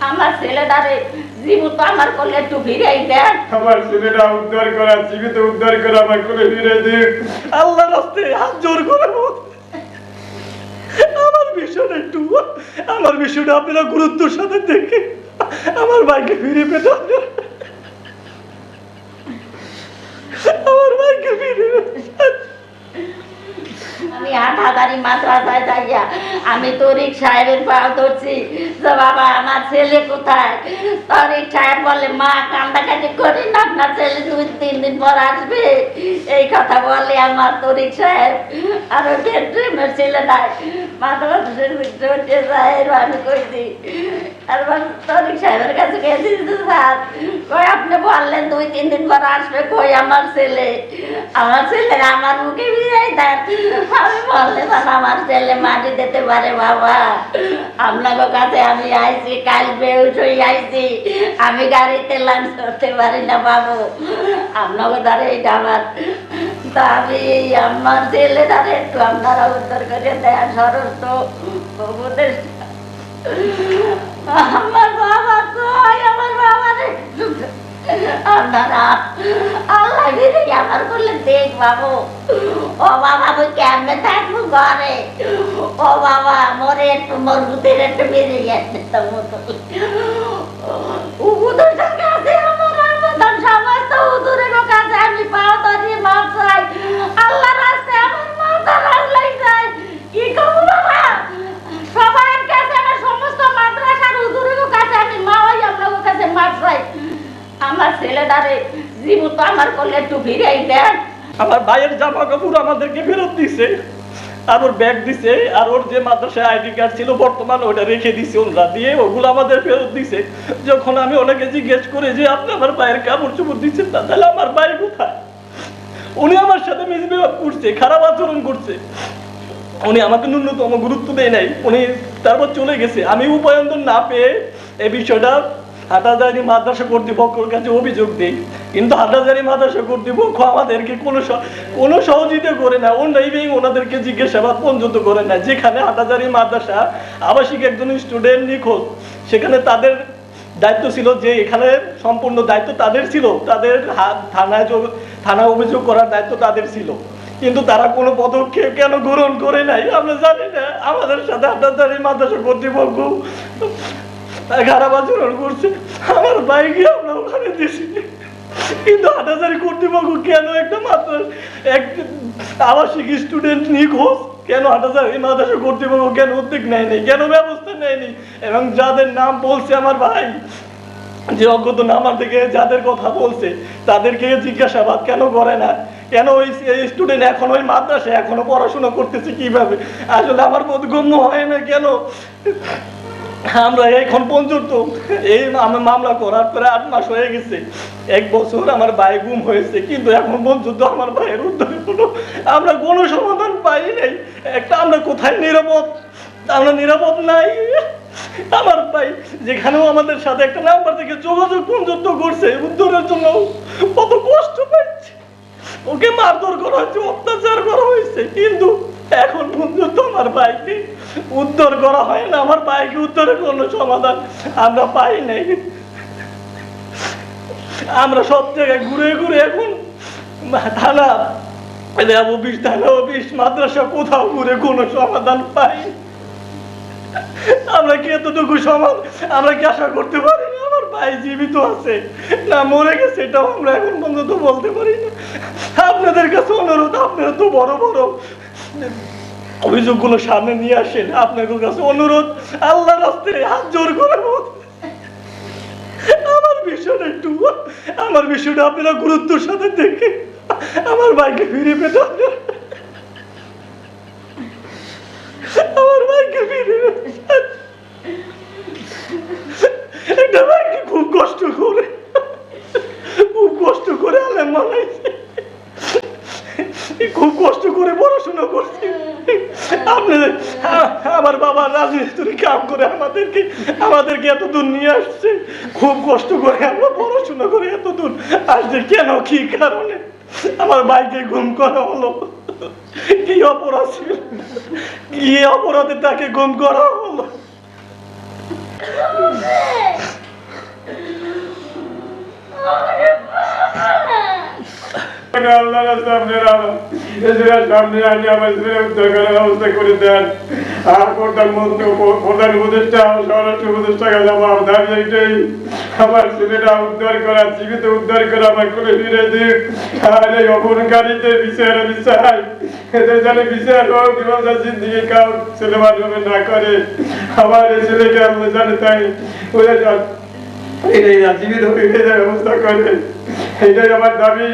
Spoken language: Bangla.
আমার ছেলেটারে তো আমার করলে একটু ফিরাই দেন। আমার ছেলেটা উদ্ধার করা জীবিত উদ্ধার করা আমার কোলে ফিরে দিন। আল্লাহ রাস্তে হাত জোর করে আমার মিশন একটু আমার মিশন আপনারা গুরুত্বের সাথে দেখে আমার ভাইকে ফিরে পেতে হবে। আমার ভাইকে ফিরে পেতে হাজারি মাদ্রাসায় যাইয়া আমি তরিক সাহেবের পা ধরছি। যে বাবা, আমার ছেলে কোথায়? তরিক সাহেব বলে, মা কান্দাকাটি করি না, আপনার ছেলে দুই, তিন দিন পর আসবে। এই কথা বলে আমার তরিক সাহেব আর ওই ছেলে নাই। আমি কইছি আর কাছে স্যার কই আপনি বললেন দুই তিন দিন পর আসবে কই আমার ছেলে আমার ছেলে আমার মুখে আমার ছেলে মাটি দিতে পারে বাবা কাছে আমি কাল বেউস হয়ে আমি গাড়িতে লাঞ্চ করতে পারি না বাবু আপনাকে দ্বারা এইটা আমার তা আমি আমার ছেলে একটু আপনারা করলে দেখ বাবু ও বাবা তুই কেমনে থাকব ঘরে ও বাবা মোরে একটু মোর বুদ্ধের একটু বেরিয়ে উদুরের আমার ছেলেটারে জীবিত আমার করলে একটু ফিরাই দেন। আমার ভাইয়ের জামা কাপড় আমাদেরকে ফেরত দিছে, আর ওর ব্যাগ দিছে, আর ওর যে মাদ্রাসায় আইডি কার্ড ছিল বর্তমানে ওটা রেখে দিছে ওরা দিয়ে ওগুলো আমাদের ফেরত দিছে। যখন আমি ওনাকে জিজ্ঞেস করে যে, আপনি আমার ভাইয়ের কাপড় চোপড় দিচ্ছেন না, তাহলে আমার ভাই কোথায়? উনি আমার সাথে মিসবিহেভ করছে, খারাপ আচরণ করছে। উনি আমাকে ন্যূনতম গুরুত্ব দেয় নাই। উনি তারপর চলে গেছে। আমি উপায়ন্তর না পেয়ে এই বিষয়টা হাটাজারি মাদ্রাসা কর্তৃপক্ষের কাছে অভিযোগ দিই। কিন্তু হাটাজারি মাদ্রাসা কর্তৃপক্ষ আমাদেরকে কোনো কোনো সহযোগিতা করে না ওনারা ইভেন ওনাদেরকে জিজ্ঞাসাবাদ পর্যন্ত করে না। যেখানে হাটাজারি মাদ্রাসা আবাসিক একজন স্টুডেন্ট নিখোঁজ, সেখানে তাদের দায়িত্ব ছিল যে এখানে সম্পূর্ণ দায়িত্ব তাদের ছিল, তাদের থানায় থানায় অভিযোগ করার দায়িত্ব তাদের ছিল। কিন্তু তারা কোনো পদক্ষেপ কেন গ্রহণ করে নাই? আমরা জানি না। আমাদের সাথে হাটাজারি মাদ্রাসা কর্তৃপক্ষ খারাপ আচরণ করছে। আমার বাইকে আমরা ওখানে দিছি কিন্তু হাটাজারি কর্তৃপক্ষ কেন? একটা মাত্র এক আবাসিক স্টুডেন্ট নিখোঁজ। কেন হাটাজারি মাদ্রাসা কর্তৃপক্ষ কেন? উদ্যোগ নেয়নি কেন ব্যবস্থা নেয়নি এবং যাদের নাম বলছে আমার ভাই, যে অজ্ঞত নামার থেকে যাদের কথা বলছে, তাদেরকে জিজ্ঞাসাবাদ কেন করে না? কেন ওই স্টুডেন্ট এখন ওই মাদ্রাসায় এখনও পড়াশোনা করতেছে কীভাবে? আসলে আমার বোধগম্য হয় না কেন? আমরা এখন পর্যন্ত এই মামলা করার পরে আট মাস হয়ে গেছে। এক বছর আমার ভাই গুম হয়েছে, কিন্তু এখন পর্যন্ত আমার ভাইয়ের উদ্ধার কোনো আমরা কোনো সমাধান পাই নাই। একটা আমরা কোথায় নিরাপদ? আমরা নিরাপদ নাই। আমার ভাই যেখানেও আমাদের সাথে একটা নাম্বার থেকে যোগাযোগ পর্যন্ত করছে, উদ্ধারের জন্য কত কষ্ট পাচ্ছে ওকে মারধর করা হয়েছে, অত্যাচার করা হয়েছে। কিন্তু এখন পর্যন্ত আমার ভাইকে উদ্ধার করা হয় না। আমার ভাইকে উদ্ধারের কোনো সমাধান আমরা পাই নাই। আমরা সব জায়গায় ঘুরে ঘুরে এখন থানা অফিস থানা অফিস, মাদ্রাসা কোথাও ঘুরে কোনো সমাধান পাই। আমরা কি এতটুকু সমাজ আমরা কি আশা করতে পারি না? আমার ভাই জীবিত আছে। না মরে গেছে, এটাও আমরা এখন পর্যন্ত বলতে পারি না। আপনাদের কাছে অনুরোধ, আপনারা তো বড় বড় অভিযোগগুলো সামনে নিয়ে আসেন, আপনাদের কাছে অনুরোধ আল্লাহ রাস্তায় হাত জোর করে। আমার বিষয়টা একটু, আমার বিষয়টা আপনারা গুরুত্বের সাথে দেখে আমার ভাইকে ফিরে পেতে খুব কষ্ট করে পড়াশোনা করছি। আপনাদের আমার বাবা রাজমিস্ত্রি কাম করে আমাদেরকে আমাদেরকে এত দূর নিয়ে আসছে। খুব কষ্ট করে আমরা পড়াশোনা করে এত দূর আসছে কেন কি কারণে? আমার বাইকে ঘুম করা হলো কি অপরাধ ছিল? কি অপরাধে তাকে ঘুম করা হলো আল্লাহ এছাড়া সামনে আনি আমার ছেলে উদ্ধার করার ব্যবস্থা করে দেন। আর প্রধান প্রধান উপদেষ্টা স্বরাষ্ট্র উপদেষ্টা কাছে আমার আমার ছেলেটা উদ্ধার করা, জীবিত উদ্ধার করে আমার করে ফিরে দিক। আর এই অপনকারীতে বিচার বিচার না করে। আমার এই ছেলেকে এটাই জীবিত ব্যবস্থা করে। এটাই আমার দাবি।